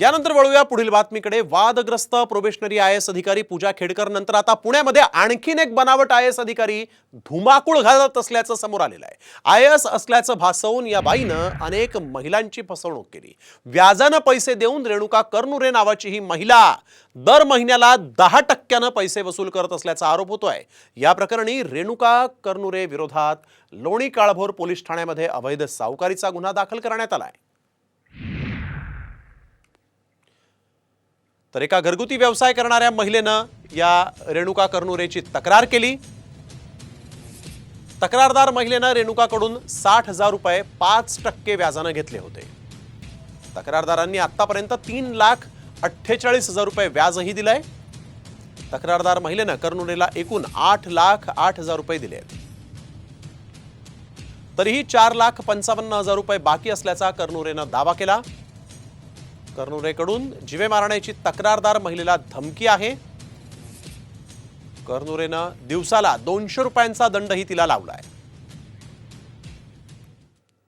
यानंतर वळूया पुढील बातमीकडे. वादग्रस्त प्रोबेशनरी आय एस अधिकारी पूजा खेडकर नंतर आता पुण्यामध्ये आणखीन एक बनावट आय एस अधिकारी धुमाकूळ घालत असल्याचं समोर आलेलं आहे. आय एस असल्याचं भासवून या बाईनं अनेक महिलांची फसवणूक केली. व्याजानं पैसे देऊन रेणुका कर्नुरे नावाची ही महिला दर महिन्याला दहा टक्क्यानं पैसे वसूल करत असल्याचा आरोप होतोय. या प्रकरणी रेणुका कर्नुरे विरोधात लोणी काळभोर पोलीस ठाण्यामध्ये अवैध सावकारीचा गुन्हा दाखल करण्यात आलाय. तर एका घरगुती व्यवसाय करणाऱ्या महिलेनं या रेणुका कर्नुरेची तक्रार केली. तक्रारदार महिलेनं रेणुकाकडून साठ हजार रुपये पाच टक्के व्याजानं घेतले होते. तक्रारदारांनी आतापर्यंत तीन लाख अठ्ठेचाळीस हजार रुपये व्याजही दिलंय. तक्रारदार महिलेनं कर्नुरेला एकूण आठ लाख आठ हजार रुपये दिले आहेत. तरीही चार लाख पंचावन्न हजार रुपये बाकी असल्याचा कर्नुरेनं दावा केला. कर्नुरेकडून जिवे मारण्याची तक्रारदार महिलेला धमकी आहे. कर्नुरेनं दिवसाला दोनशे रुपयांचा दंडही तिला लावलाय.